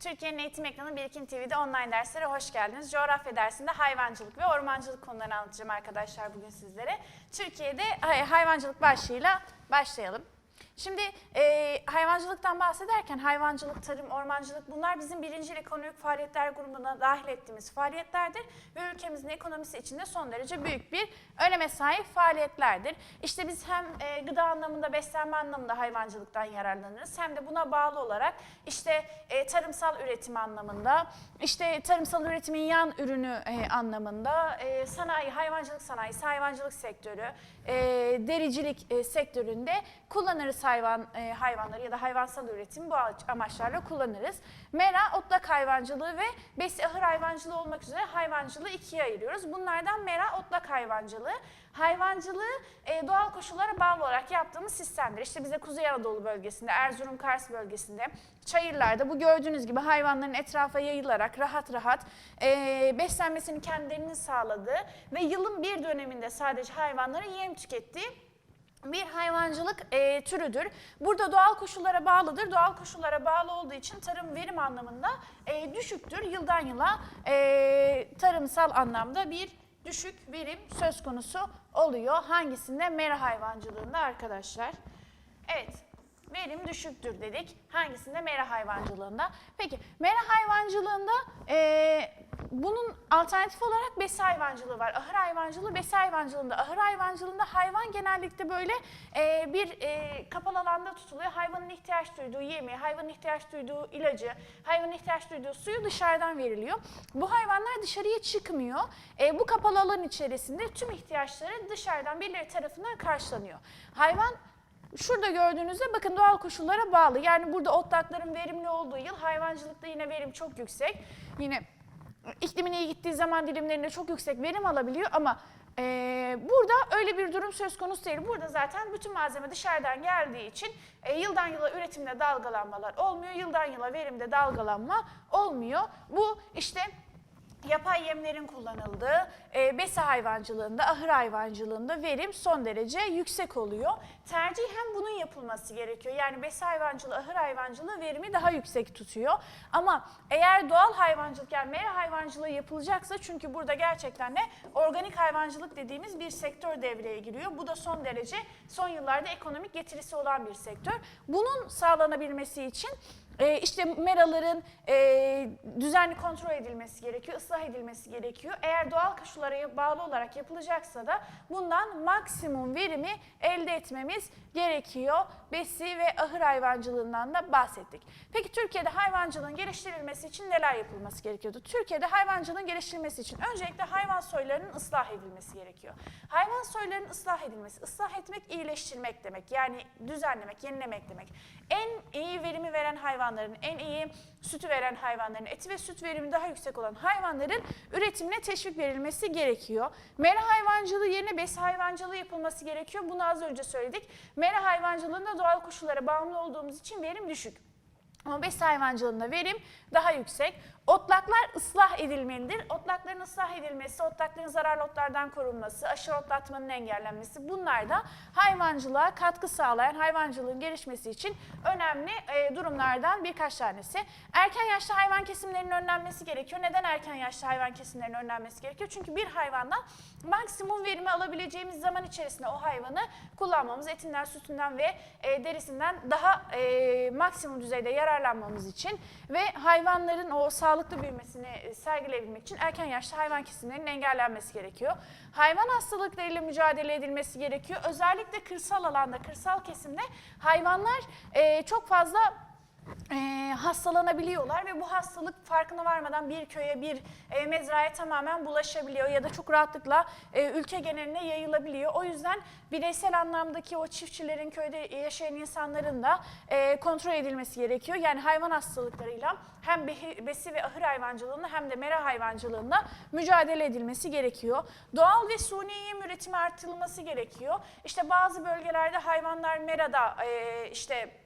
Türkiye'nin eğitim ekranı Birikim TV'de online derslere hoş geldiniz. Coğrafya dersinde hayvancılık ve ormancılık konularını anlatacağım arkadaşlar bugün sizlere. Türkiye'de hay- hayvancılık başlığıyla başlayalım. Şimdi e, hayvancılıktan bahsederken hayvancılık, tarım, ormancılık bunlar bizim birinci ekonomik faaliyetler grubuna dahil ettiğimiz faaliyetlerdir. Ve ülkemizin ekonomisi içinde son derece büyük bir öneme sahip faaliyetlerdir. İşte biz hem e, gıda anlamında, beslenme anlamında hayvancılıktan yararlanırız hem de buna bağlı olarak işte e, tarımsal üretim anlamında, işte tarımsal üretimin yan ürünü e, anlamında, e, sanayi, hayvancılık sanayisi, hayvancılık sektörü, e, dericilik e, sektöründe kullanırız hayvan e, hayvanları ya da hayvansal üretim bu amaçlarla kullanırız. Mera, otlak hayvancılığı ve besi ahır hayvancılığı olmak üzere hayvancılığı ikiye ayırıyoruz. Bunlardan mera, otlak hayvancılığı. Hayvancılığı e, doğal koşullara bağlı olarak yaptığımız sistemdir. İşte bize Kuzey Anadolu bölgesinde, Erzurum, Kars bölgesinde, çayırlarda bu gördüğünüz gibi hayvanların etrafa yayılarak rahat rahat e, beslenmesini kendilerinin sağladığı ve yılın bir döneminde sadece hayvanların yem tükettiği bir hayvancılık e, türüdür. Burada doğal koşullara bağlıdır. Doğal koşullara bağlı olduğu için tarım verim anlamında e, düşüktür. Yıldan yıla e, tarımsal anlamda bir düşük verim söz konusu oluyor. Hangisinde? Mera hayvancılığında arkadaşlar. Evet, verim düşüktür dedik. Hangisinde? Mera hayvancılığında. Peki, mera hayvancılığında e, bunun alternatif olarak besi hayvancılığı var. Ahır hayvancılığı, besi hayvancılığında. Ahır hayvancılığında hayvan genellikle böyle e, bir e, kapalı alanda tutuluyor. Hayvanın ihtiyaç duyduğu yemeği, hayvanın ihtiyaç duyduğu ilacı, hayvanın ihtiyaç duyduğu suyu dışarıdan veriliyor. Bu hayvanlar dışarıya çıkmıyor. E, bu kapalı alan içerisinde tüm ihtiyaçları dışarıdan birileri tarafından karşılanıyor. Hayvan Şurada gördüğünüzde bakın doğal koşullara bağlı. Yani burada otlakların verimli olduğu yıl hayvancılıkta yine verim çok yüksek. Yine iklimin iyi gittiği zaman dilimlerinde çok yüksek verim alabiliyor ama e, burada öyle bir durum söz konusu değil. Burada zaten bütün malzeme dışarıdan geldiği için e, yıldan yıla üretimde dalgalanmalar olmuyor. Yıldan yıla verimde dalgalanma olmuyor. Bu işte yapay yemlerin kullanıldığı e, besi hayvancılığında, ahır hayvancılığında verim son derece yüksek oluyor. Tercihen bunun yapılması gerekiyor. Yani besi hayvancılığı, ahır hayvancılığı verimi daha yüksek tutuyor. Ama eğer doğal hayvancılık yani mera hayvancılığı yapılacaksa çünkü burada gerçekten de organik hayvancılık dediğimiz bir sektör devreye giriyor. Bu da son derece son yıllarda ekonomik getirisi olan bir sektör. Bunun sağlanabilmesi için e, işte meraların e, düzenli kontrol edilmesi gerekiyor, ıslah edilmesi gerekiyor. Eğer doğal koşullara bağlı olarak yapılacaksa da bundan maksimum verimi elde etmemiz gerekiyor. Besi ve ahır hayvancılığından da bahsettik. Peki Türkiye'de hayvancılığın geliştirilmesi için neler yapılması gerekiyordu? Türkiye'de hayvancılığın geliştirilmesi için öncelikle hayvan soylarının ıslah edilmesi gerekiyor. Hayvan soylarının ıslah edilmesi, ıslah etmek iyileştirmek demek. Yani düzenlemek, yenilemek demek. En iyi verimi veren hayvanların, en iyi sütü veren hayvanların, eti ve süt verimi daha yüksek olan hayvanların üretimine teşvik verilmesi gerekiyor. Mera hayvancılığı yerine besi hayvancılığı yapılması gerekiyor. Bunu az önce söyledik. Mera hayvancılığında doğal koşullara bağımlı olduğumuz için verim düşük. Ama besi hayvancılığında verim daha yüksek. Otlaklar ıslah edilmelidir. Otlakların ıslah edilmesi, otlakların zararlı otlardan korunması, aşırı otlatmanın engellenmesi bunlar da hayvancılığa katkı sağlayan hayvancılığın gelişmesi için önemli e, durumlardan birkaç tanesi. Erken yaşta hayvan kesimlerinin önlenmesi gerekiyor. Neden erken yaşta hayvan kesimlerinin önlenmesi gerekiyor? Çünkü bir hayvandan maksimum verimi alabileceğimiz zaman içerisinde o hayvanı kullanmamız, etinden, sütünden ve e, derisinden daha e, maksimum düzeyde yararlanmamız için ve hayvanların o sağlıklı büyümesini e, sergileyebilmek için erken yaşta hayvan kesimlerinin engellenmesi gerekiyor. Hayvan hastalıklarıyla mücadele edilmesi gerekiyor. Özellikle kırsal alanda, kırsal kesimde hayvanlar e, çok fazla e, hastalanabiliyorlar ve bu hastalık farkına varmadan bir köye, bir e, mezraya tamamen bulaşabiliyor ya da çok rahatlıkla e, ülke geneline yayılabiliyor. O yüzden bireysel anlamdaki o çiftçilerin, köyde yaşayan insanların da e, kontrol edilmesi gerekiyor. Yani hayvan hastalıklarıyla hem besi ve ahır hayvancılığında hem de mera hayvancılığında mücadele edilmesi gerekiyor. Doğal ve suni yem üretimi artırılması gerekiyor. İşte bazı bölgelerde hayvanlar merada e, işte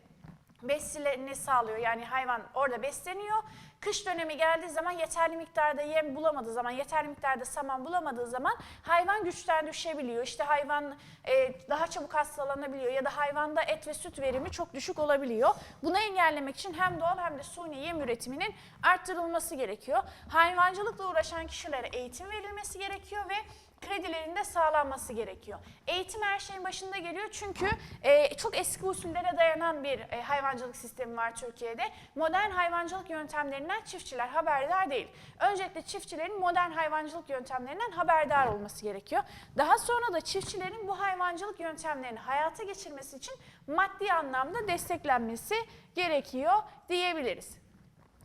beslerini sağlıyor. Yani hayvan orada besleniyor. Kış dönemi geldiği zaman yeterli miktarda yem bulamadığı zaman, yeterli miktarda saman bulamadığı zaman hayvan güçten düşebiliyor. İşte hayvan e, daha çabuk hastalanabiliyor ya da hayvanda et ve süt verimi çok düşük olabiliyor. Bunu engellemek için hem doğal hem de suni yem üretiminin arttırılması gerekiyor. Hayvancılıkla uğraşan kişilere eğitim verilmesi gerekiyor ve kredilerin de sağlanması gerekiyor. Eğitim her şeyin başında geliyor çünkü e, çok eski usullere dayanan bir e, hayvancılık sistemi var Türkiye'de. Modern hayvancılık yöntemlerinden çiftçiler haberdar değil. Öncelikle çiftçilerin modern hayvancılık yöntemlerinden haberdar olması gerekiyor. Daha sonra da çiftçilerin bu hayvancılık yöntemlerini hayata geçirmesi için maddi anlamda desteklenmesi gerekiyor diyebiliriz.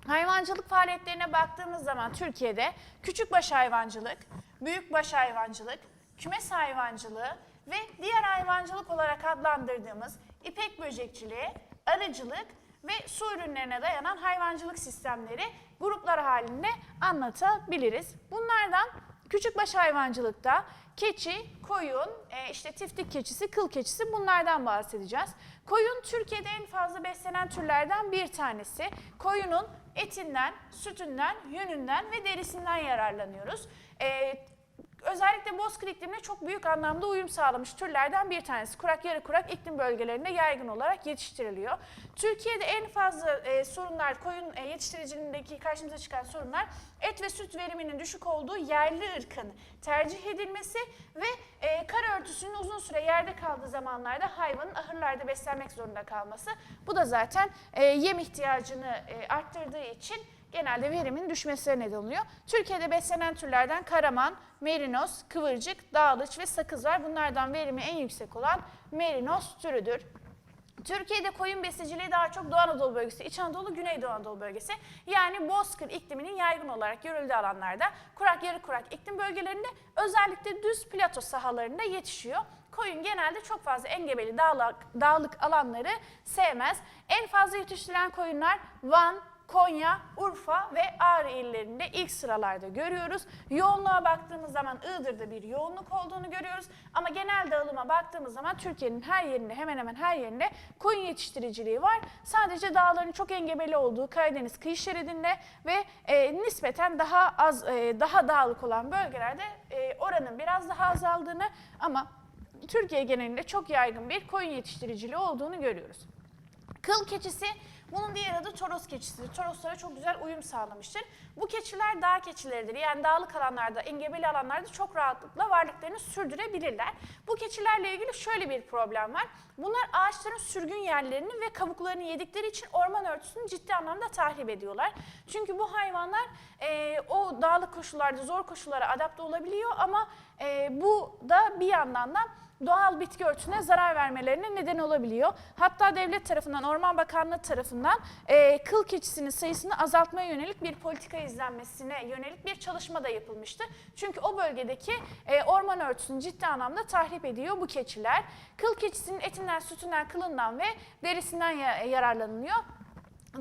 Hayvancılık faaliyetlerine baktığımız zaman Türkiye'de küçükbaş hayvancılık, büyükbaş hayvancılık, kümes hayvancılığı ve diğer hayvancılık olarak adlandırdığımız ipek böcekçiliği, arıcılık ve su ürünlerine dayanan hayvancılık sistemleri gruplar halinde anlatabiliriz. Bunlardan küçükbaş hayvancılıkta keçi, koyun, e, işte tiftik keçisi, kıl keçisi bunlardan bahsedeceğiz. Koyun Türkiye'de en fazla beslenen türlerden bir tanesi. Koyunun etinden, sütünden, yününden ve derisinden yararlanıyoruz. E, özellikle bozkır iklimine çok büyük anlamda uyum sağlamış türlerden bir tanesi. Kurak yarı kurak iklim bölgelerinde yaygın olarak yetiştiriliyor. Türkiye'de en fazla e, sorunlar, koyun e, yetiştiriciliğindeki karşımıza çıkan sorunlar et ve süt veriminin düşük olduğu yerli ırkın tercih edilmesi ve e, kar örtüsünün uzun süre yerde kaldığı zamanlarda hayvanın ahırlarda beslenmek zorunda kalması. Bu da zaten e, yem ihtiyacını e, arttırdığı için genelde verimin düşmesine neden oluyor. Türkiye'de beslenen türlerden karaman, merinos, kıvırcık, dağlıç ve sakız var. Bunlardan verimi en yüksek olan merinos türüdür. Türkiye'de koyun besiciliği daha çok Doğu Anadolu bölgesi, İç Anadolu, Güneydoğu Anadolu bölgesi. Yani bozkır ikliminin yaygın olarak görüldüğü alanlarda, kurak yarı kurak iklim bölgelerinde özellikle düz plato sahalarında yetişiyor. Koyun genelde çok fazla engebeli dağlık, dağlık alanları sevmez. En fazla yetiştirilen koyunlar Van, Konya, Urfa ve Ağrı illerinde ilk sıralarda görüyoruz. Yoğunluğa baktığımız zaman Iğdır'da bir yoğunluk olduğunu görüyoruz. Ama genel dağılıma baktığımız zaman Türkiye'nin her yerinde hemen hemen her yerinde koyun yetiştiriciliği var. Sadece dağların çok engebeli olduğu Karadeniz kıyı şeridinde ve e, nispeten daha az e, daha dağlık olan bölgelerde e, oranın biraz daha azaldığını ama Türkiye genelinde çok yaygın bir koyun yetiştiriciliği olduğunu görüyoruz. Kıl keçisi bunun diğer adı Toros keçisidir. Toroslara çok güzel uyum sağlamıştır. Bu keçiler dağ keçileridir. Yani dağlık alanlarda, engebeli alanlarda çok rahatlıkla varlıklarını sürdürebilirler. Bu keçilerle ilgili şöyle bir problem var. Bunlar ağaçların sürgün yerlerini ve kabuklarını yedikleri için orman örtüsünü ciddi anlamda tahrip ediyorlar. Çünkü bu hayvanlar e, o dağlık koşullarda, zor koşullara adapte olabiliyor ama e, bu da bir yandan da doğal bitki örtüsüne zarar vermelerine neden olabiliyor. Hatta devlet tarafından, Orman Bakanlığı tarafından e, kıl keçisinin sayısını azaltmaya yönelik bir politika izlenmesine yönelik bir çalışma da yapılmıştı. Çünkü o bölgedeki e, orman örtüsünü ciddi anlamda tahrip ediyor bu keçiler. Kıl keçisinin etinden, sütünden, kılından ve derisinden ya- yararlanılıyor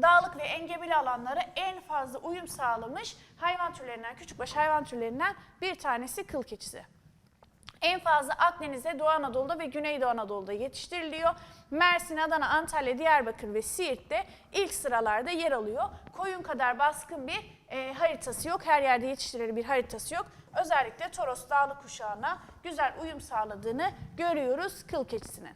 dağlık ve engebeli alanlara en fazla uyum sağlamış hayvan türlerinden, küçükbaş hayvan türlerinden bir tanesi kıl keçisi. En fazla Akdeniz'de, Doğu Anadolu'da ve Güneydoğu Anadolu'da yetiştiriliyor. Mersin, Adana, Antalya, Diyarbakır ve Siirt'te ilk sıralarda yer alıyor. Koyun kadar baskın bir e, haritası yok. Her yerde yetiştirilir bir haritası yok. Özellikle Toros Dağlı kuşağına güzel uyum sağladığını görüyoruz kıl keçisinin.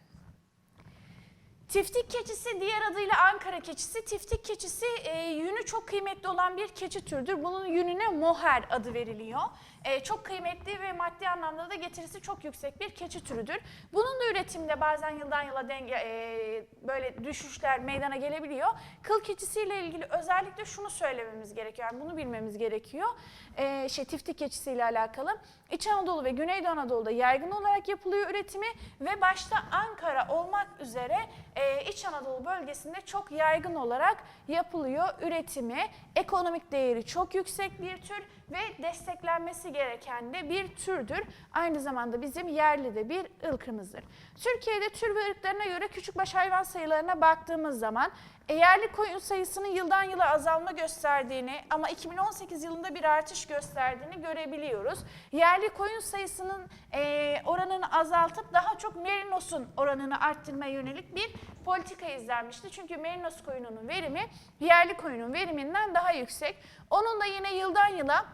Tiftik keçisi diğer adıyla Ankara keçisi. Tiftik keçisi e, yünü çok kıymetli olan bir keçi türüdür. Bunun yününe moher adı veriliyor. E, çok kıymetli ve maddi anlamda da getirisi çok yüksek bir keçi türüdür. Bunun da üretiminde bazen yıldan yıla denge e, böyle düşüşler meydana gelebiliyor. Kıl keçisiyle ilgili özellikle şunu söylememiz gerekiyor. Yani bunu bilmemiz gerekiyor. E, şey tiftik keçisiyle alakalı. İç Anadolu ve Güneydoğu Anadolu'da yaygın olarak yapılıyor üretimi ve başta Ankara olmak üzere e, İç Anadolu bölgesinde çok yaygın olarak yapılıyor üretimi. Ekonomik değeri çok yüksek bir tür ve desteklenmesi gereken de bir türdür. Aynı zamanda bizim yerli de bir ırkımızdır. Türkiye'de tür ve ırklarına göre küçükbaş hayvan sayılarına baktığımız zaman e, yerli koyun sayısının yıldan yıla azalma gösterdiğini ama 2018 yılında bir artış gösterdiğini görebiliyoruz. Yerli koyun sayısının e, oranını azaltıp daha çok merinos'un oranını arttırmaya yönelik bir politika izlenmişti. Çünkü merinos koyununun verimi yerli koyunun veriminden daha yüksek. Onun da yine yıldan yıla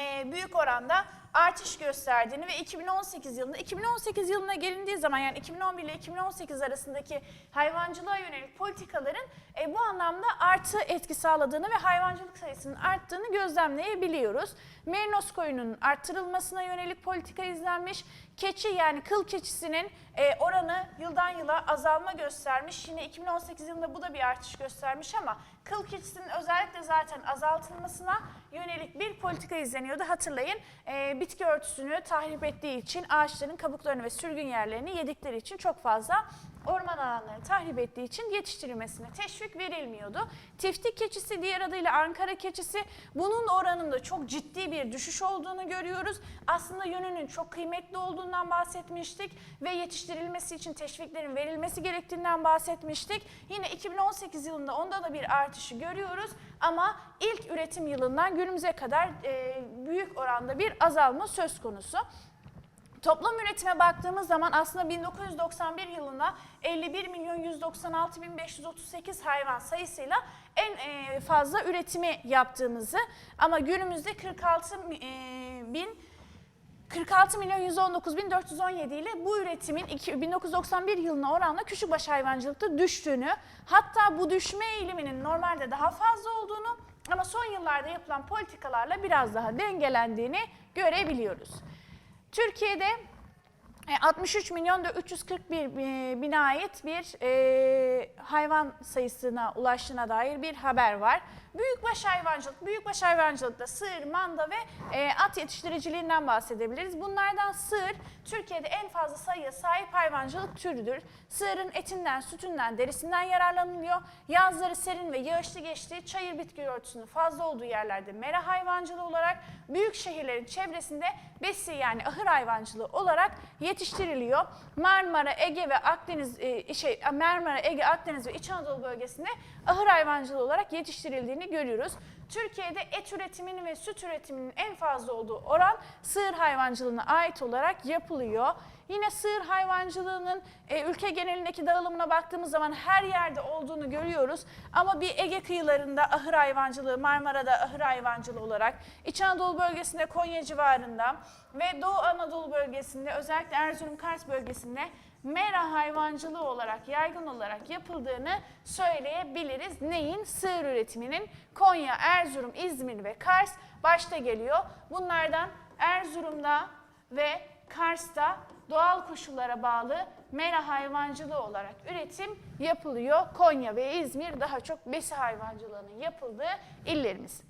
e, büyük oranda artış gösterdiğini ve 2018 yılında 2018 yılına gelindiği zaman yani 2011 ile 2018 arasındaki hayvancılığa yönelik politikaların e, bu anlamda artı etki sağladığını ve hayvancılık sayısının arttığını gözlemleyebiliyoruz. Merinos koyunun arttırılmasına yönelik politika izlenmiş. Keçi yani kıl keçisinin e, oranı yıldan yıla azalma göstermiş. Yine 2018 yılında bu da bir artış göstermiş ama kıl keçisinin özellikle zaten azaltılmasına yönelik bir politika izleniyordu. Hatırlayın e, bitki örtüsünü tahrip ettiği için ağaçların kabuklarını ve sürgün yerlerini yedikleri için çok fazla orman alanlarını tahrip ettiği için yetiştirilmesine teşvik verilmiyordu. Tiftik keçisi diğer adıyla Ankara keçisi bunun oranında çok ciddi bir düşüş olduğunu görüyoruz. Aslında yönünün çok kıymetli olduğundan bahsetmiştik ve yetiştirilmesi için teşviklerin verilmesi gerektiğinden bahsetmiştik. Yine 2018 yılında onda da bir artışı görüyoruz ama ilk üretim yılından günümüze kadar e, büyük oranda bir azalma söz konusu. Toplam üretime baktığımız zaman aslında 1991 yılında 51 milyon 196 bin 538 hayvan sayısıyla en e, fazla üretimi yaptığımızı ama günümüzde 46 e, bin 46 milyon 119 bin 417 ile bu üretimin iki- 1991 yılına oranla küçükbaş hayvancılıkta düştüğünü hatta bu düşme eğiliminin normalde daha fazla olduğunu ama son yıllarda yapılan politikalarla biraz daha dengelendiğini görebiliyoruz. Türkiye'de e, 63 milyon da 341 bi- bine ait bir e, hayvan sayısına ulaştığına dair bir haber var. Büyükbaş hayvancılık, büyükbaş hayvancılıkta sığır, manda ve e, at yetiştiriciliğinden bahsedebiliriz. Bunlardan sığır Türkiye'de en fazla sayıya sahip hayvancılık türüdür. Sığırın etinden, sütünden, derisinden yararlanılıyor. Yazları serin ve yağışlı geçtiği çayır bitki örtüsünün fazla olduğu yerlerde mera hayvancılığı olarak büyük şehirlerin çevresinde besi yani ahır hayvancılığı olarak yetiştiriliyor. Marmara, Ege ve Akdeniz e, şey Marmara, Ege, Akdeniz ve İç Anadolu bölgesinde ahır hayvancılığı olarak yetiştirildiğini görüyoruz. Türkiye'de et üretiminin ve süt üretiminin en fazla olduğu oran sığır hayvancılığına ait olarak yapılıyor. Yine sığır hayvancılığının e, ülke genelindeki dağılımına baktığımız zaman her yerde olduğunu görüyoruz. Ama bir Ege kıyılarında ahır hayvancılığı, Marmara'da ahır hayvancılığı olarak, İç Anadolu bölgesinde Konya civarında ve Doğu Anadolu bölgesinde özellikle Erzurum Kars bölgesinde mera hayvancılığı olarak yaygın olarak yapıldığını söyleyebiliriz. Neyin? Sığır üretiminin Konya, Erzurum, İzmir ve Kars başta geliyor. Bunlardan Erzurum'da ve Kars'ta doğal koşullara bağlı mera hayvancılığı olarak üretim yapılıyor. Konya ve İzmir daha çok besi hayvancılığının yapıldığı illerimiz.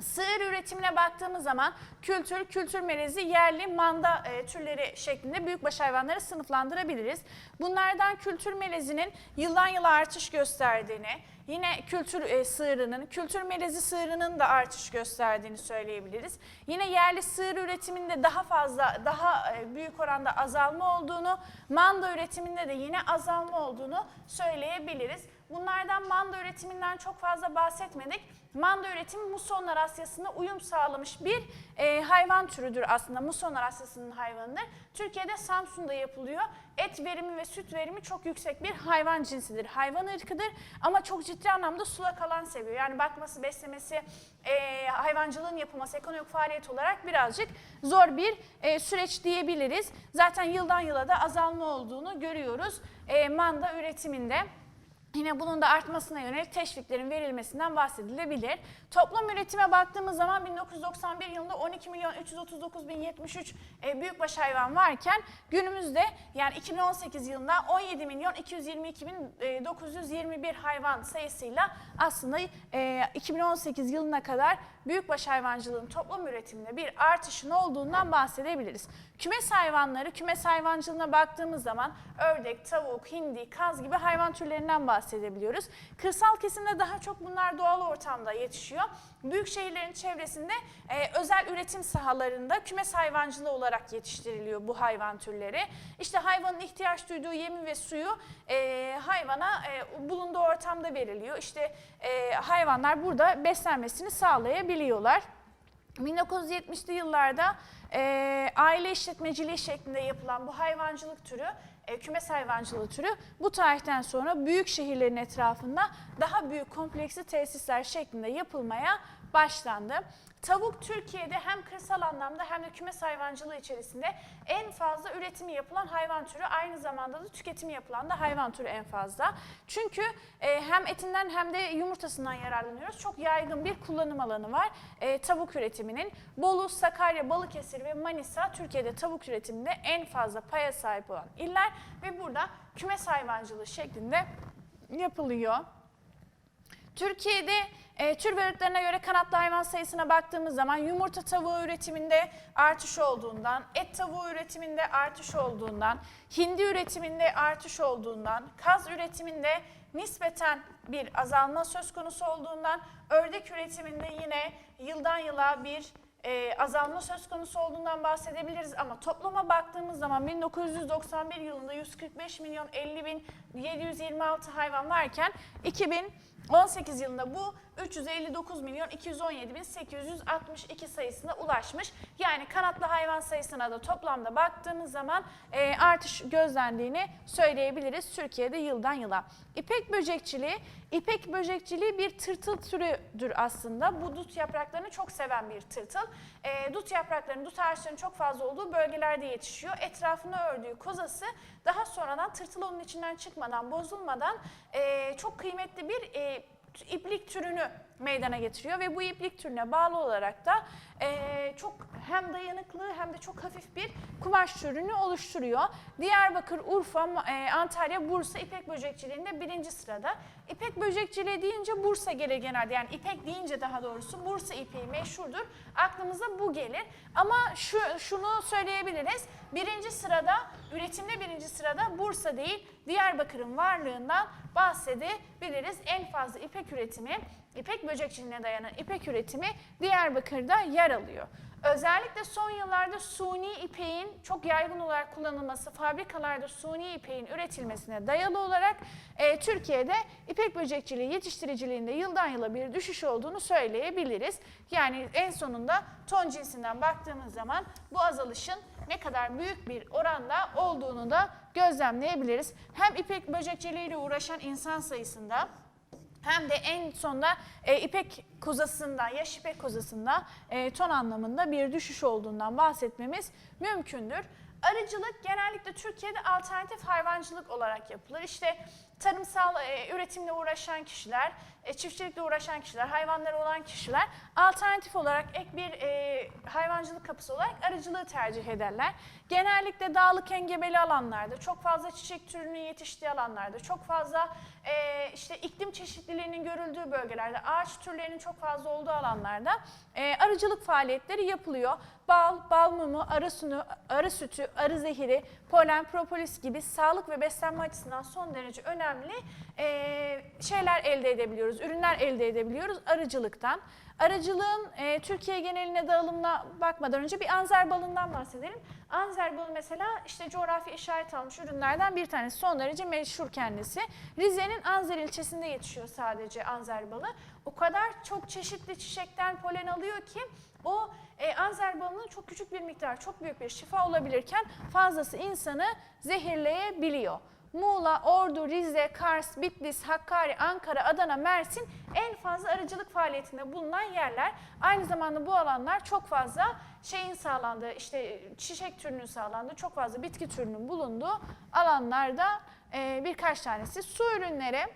Sığır üretimine baktığımız zaman kültür, kültür melezi, yerli, manda e, türleri şeklinde büyükbaş hayvanları sınıflandırabiliriz. Bunlardan kültür melezinin yıldan yıla artış gösterdiğini, yine kültür e, sığırının, kültür melezi sığırının da artış gösterdiğini söyleyebiliriz. Yine yerli sığır üretiminde daha fazla, daha e, büyük oranda azalma olduğunu, manda üretiminde de yine azalma olduğunu söyleyebiliriz. Bunlardan manda üretiminden çok fazla bahsetmedik. Manda üretimi musonlar Asyası'na uyum sağlamış bir e, hayvan türüdür aslında. Musonlar Asyası'nın hayvanıdır. Türkiye'de Samsun'da yapılıyor. Et verimi ve süt verimi çok yüksek bir hayvan cinsidir. Hayvan ırkıdır ama çok ciddi anlamda sulak alan seviyor. Yani bakması, beslemesi, e, hayvancılığın yapılması ekonomik faaliyet olarak birazcık zor bir e, süreç diyebiliriz. Zaten yıldan yıla da azalma olduğunu görüyoruz e, manda üretiminde. Yine bunun da artmasına yönelik teşviklerin verilmesinden bahsedilebilir. Toplam üretime baktığımız zaman 1991 yılında 12 milyon 339 bin 73 e, büyükbaş hayvan varken günümüzde yani 2018 yılında 17 milyon 222 bin e, 921 hayvan sayısıyla aslında e, 2018 yılına kadar büyükbaş hayvancılığın toplam üretiminde bir artışın olduğundan bahsedebiliriz. Kümes hayvanları, kümes hayvancılığına baktığımız zaman ördek, tavuk, hindi, kaz gibi hayvan türlerinden bahsediyoruz bahsedebiliyoruz. Kırsal kesimde daha çok bunlar doğal ortamda yetişiyor. Büyük şehirlerin çevresinde e, özel üretim sahalarında kümes hayvancılığı olarak yetiştiriliyor bu hayvan türleri. İşte hayvanın ihtiyaç duyduğu yemi ve suyu e, hayvana e, bulunduğu ortamda veriliyor. İşte e, hayvanlar burada beslenmesini sağlayabiliyorlar. 1970'li yıllarda e, aile işletmeciliği şeklinde yapılan bu hayvancılık türü, e, kümes hayvancılığı türü bu tarihten sonra büyük şehirlerin etrafında daha büyük kompleksli tesisler şeklinde yapılmaya başlandı. Tavuk Türkiye'de hem kırsal anlamda hem de kümes hayvancılığı içerisinde en fazla üretimi yapılan hayvan türü. Aynı zamanda da tüketimi yapılan da hayvan türü en fazla. Çünkü e, hem etinden hem de yumurtasından yararlanıyoruz. Çok yaygın bir kullanım alanı var e, tavuk üretiminin. Bolu, Sakarya, Balıkesir ve Manisa Türkiye'de tavuk üretiminde en fazla paya sahip olan iller ve burada kümes hayvancılığı şeklinde yapılıyor. Türkiye'de e, tür ve ırklarına göre kanatlı hayvan sayısına baktığımız zaman yumurta tavuğu üretiminde artış olduğundan, et tavuğu üretiminde artış olduğundan, hindi üretiminde artış olduğundan, kaz üretiminde nispeten bir azalma söz konusu olduğundan, ördek üretiminde yine yıldan yıla bir e, azalma söz konusu olduğundan bahsedebiliriz. Ama toplama baktığımız zaman 1991 yılında 145 milyon 50 bin 726 hayvan varken 2018 yılında bu 359 milyon 217 bin 862 sayısına ulaşmış. Yani kanatlı hayvan sayısına da toplamda baktığımız zaman e, artış gözlendiğini söyleyebiliriz Türkiye'de yıldan yıla. İpek böcekçiliği, İpek böcekçiliği bir tırtıl türüdür aslında. Bu dut yapraklarını çok seven bir tırtıl. E, dut yapraklarının, dut ağaçlarının çok fazla olduğu bölgelerde yetişiyor. Etrafına ördüğü kozası daha sonradan tırtıl onun içinden çıkmadan, bozulmadan e, çok kıymetli bir e, iplik türünü meydana getiriyor ve bu iplik türüne bağlı olarak da e, çok hem dayanıklı hem de çok hafif bir kumaş türünü oluşturuyor. Diyarbakır, Urfa, e, Antalya, Bursa ipek böcekçiliğinde birinci sırada. İpek böcekçiliği deyince Bursa gelir genelde yani ipek deyince daha doğrusu Bursa ipeği meşhurdur. Aklımıza bu gelir ama şu şunu söyleyebiliriz. Birinci sırada, üretimde birinci sırada Bursa değil Diyarbakır'ın varlığından bahsedebiliriz. En fazla ipek üretimi, ipek böcekçiliğine dayanan ipek üretimi Diyarbakır'da yer alıyor. Özellikle son yıllarda suni ipeğin çok yaygın olarak kullanılması, fabrikalarda suni ipeğin üretilmesine dayalı olarak e, Türkiye'de ipek böcekçiliği yetiştiriciliğinde yıldan yıla bir düşüş olduğunu söyleyebiliriz. Yani en sonunda ton cinsinden baktığımız zaman bu azalışın ne kadar büyük bir oranda olduğunu da gözlemleyebiliriz. Hem ipek böcekçiliğiyle uğraşan insan sayısında hem de en sonunda e, ipek kozasında, yaş ipek kozasında e, ton anlamında bir düşüş olduğundan bahsetmemiz mümkündür. Arıcılık genellikle Türkiye'de alternatif hayvancılık olarak yapılır. İşte tarımsal e, üretimle uğraşan kişiler, e, çiftçilikle uğraşan kişiler, hayvanları olan kişiler alternatif olarak ek bir e, hayvancılık kapısı olarak arıcılığı tercih ederler. Genellikle dağlık engebeli alanlarda, çok fazla çiçek türünün yetiştiği alanlarda, çok fazla e, işte iklim çeşitliliğinin görüldüğü bölgelerde, ağaç türlerinin çok fazla olduğu alanlarda e, arıcılık faaliyetleri yapılıyor. Bal, bal mumu, arı, sunu, arı sütü, arı zehiri, polen, propolis gibi sağlık ve beslenme açısından son derece önemli e, şeyler elde edebiliyoruz, ürünler elde edebiliyoruz arıcılıktan. Arıcılığın e, Türkiye geneline dağılımına bakmadan önce bir anzer balından bahsedelim. Anzer balı mesela işte coğrafi işaret almış ürünlerden bir tanesi. Son derece meşhur kendisi. Rize'nin Anzer ilçesinde yetişiyor sadece anzer balı. O kadar çok çeşitli çiçekten polen alıyor ki o e, anzer balının çok küçük bir miktar, çok büyük bir şifa olabilirken fazlası insanı zehirleyebiliyor. Muğla, Ordu, Rize, Kars, Bitlis, Hakkari, Ankara, Adana, Mersin en fazla arıcılık faaliyetinde bulunan yerler. Aynı zamanda bu alanlar çok fazla şeyin sağlandığı, işte çiçek türünün sağlandığı, çok fazla bitki türünün bulunduğu alanlarda e, birkaç tanesi. Su ürünleri,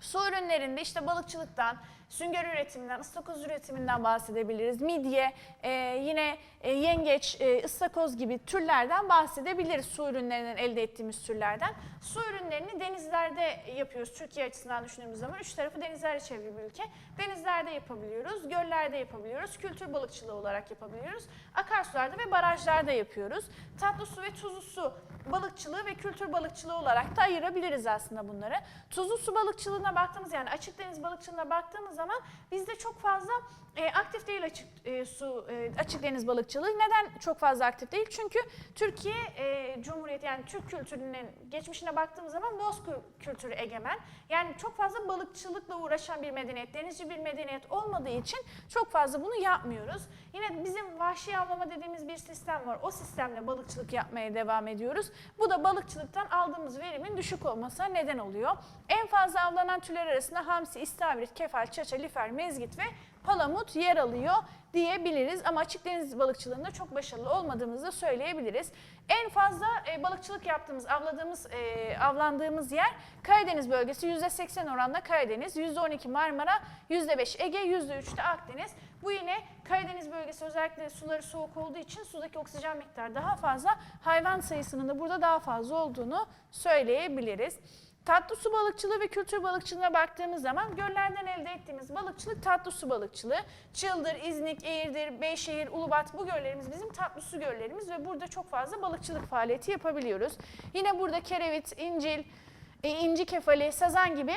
Su ürünlerinde işte balıkçılıktan, sünger üretiminden, ıstakoz üretiminden bahsedebiliriz. Midye, e, yine e, yengeç, e, ıstakoz gibi türlerden bahsedebiliriz. Su ürünlerinden elde ettiğimiz türlerden. Su ürünlerini denizlerde yapıyoruz. Türkiye açısından düşündüğümüz zaman üç tarafı denizlerle çevrili bir ülke. Denizlerde yapabiliyoruz, göllerde yapabiliyoruz, kültür balıkçılığı olarak yapabiliyoruz. Akarsularda ve barajlarda yapıyoruz. Tatlı su ve tuzlu su balıkçılığı ve kültür balıkçılığı olarak da ayırabiliriz aslında bunları. Tuzlu su balıkçılığına baktığımız yani açık deniz balıkçılığına baktığımız zaman bizde çok fazla e, aktif değil açık e, su e, açık deniz balıkçılığı. Neden çok fazla aktif değil? Çünkü Türkiye e, Cumhuriyeti yani Türk kültürünün geçmişine baktığımız zaman Bozkır kültürü egemen. Yani çok fazla balıkçılıkla uğraşan bir medeniyet, denizci bir medeniyet olmadığı için çok fazla bunu yapmıyoruz. Yine bizim vahşi avlama dediğimiz bir sistem var. O sistemle balıkçılık yapmaya devam ediyoruz. Bu da balıkçılıktan aldığımız verimin düşük olmasına neden oluyor. En fazla avlanan türler arasında hamsi, istavrit, kefal, çaça, lifer, mezgit ve palamut yer alıyor diyebiliriz. Ama açık deniz balıkçılığında çok başarılı olmadığımızı da söyleyebiliriz. En fazla e, balıkçılık yaptığımız, avladığımız, e, avlandığımız yer Karadeniz bölgesi %80 oranla Karadeniz, %12 Marmara, %5 Ege, %3 de Akdeniz. Bu yine Karadeniz bölgesi özellikle suları soğuk olduğu için sudaki oksijen miktarı daha fazla, hayvan sayısının da burada daha fazla olduğunu söyleyebiliriz. Tatlı su balıkçılığı ve kültür balıkçılığına baktığımız zaman göllerden elde ettiğimiz balıkçılık tatlı su balıkçılığı. Çıldır, İznik, Eğirdir, Beyşehir, Ulubat bu göllerimiz bizim tatlı su göllerimiz ve burada çok fazla balıkçılık faaliyeti yapabiliyoruz. Yine burada kerevit, incil, e, inci kefali, sazan gibi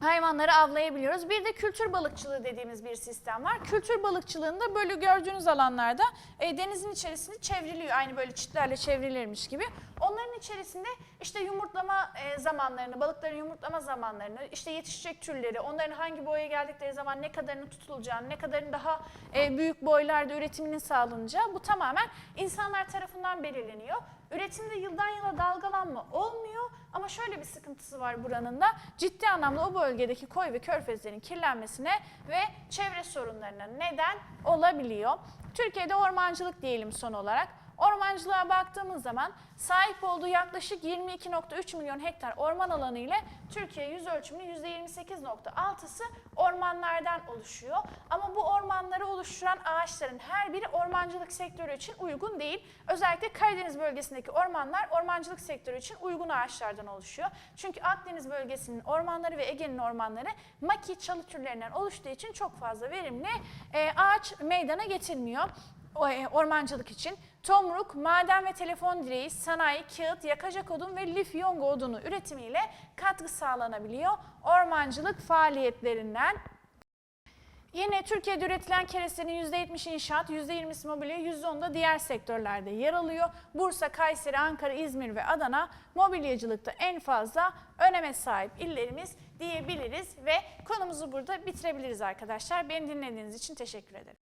hayvanları avlayabiliyoruz. Bir de kültür balıkçılığı dediğimiz bir sistem var. Kültür balıkçılığında böyle gördüğünüz alanlarda e, denizin içerisinde çevriliyor. Aynı böyle çitlerle çevrilirmiş gibi. Onların içerisinde işte yumurtlama e, zamanlarını, balıkların yumurtlama zamanlarını, işte yetişecek türleri, onların hangi boya geldikleri zaman ne kadarının tutulacağını, ne kadarın daha e, büyük boylarda üretiminin sağlanacağı bu tamamen insanlar tarafından belirleniyor. Üretimde yıldan yıla dalgalanma olmuyor ama şöyle bir sıkıntısı var buranın da ciddi anlamda o bölgedeki koy ve körfezlerin kirlenmesine ve çevre sorunlarına neden olabiliyor. Türkiye'de ormancılık diyelim son olarak. Ormancılığa baktığımız zaman sahip olduğu yaklaşık 22.3 milyon hektar orman alanı ile Türkiye yüz ölçümünün %28.6'sı ormanlardan oluşuyor. Ama bu ormanları oluşturan ağaçların her biri ormancılık sektörü için uygun değil. Özellikle Karadeniz bölgesindeki ormanlar ormancılık sektörü için uygun ağaçlardan oluşuyor. Çünkü Akdeniz bölgesinin ormanları ve Ege'nin ormanları maki çalı türlerinden oluştuğu için çok fazla verimli e, ağaç meydana getirmiyor e, ormancılık için tomruk, maden ve telefon direği, sanayi, kağıt, yakacak odun ve lif yonga odunu üretimiyle katkı sağlanabiliyor ormancılık faaliyetlerinden. Yine Türkiye'de üretilen kerestenin %70 inşaat, %20'si mobilya, %10 da diğer sektörlerde yer alıyor. Bursa, Kayseri, Ankara, İzmir ve Adana mobilyacılıkta en fazla öneme sahip illerimiz diyebiliriz ve konumuzu burada bitirebiliriz arkadaşlar. Beni dinlediğiniz için teşekkür ederim.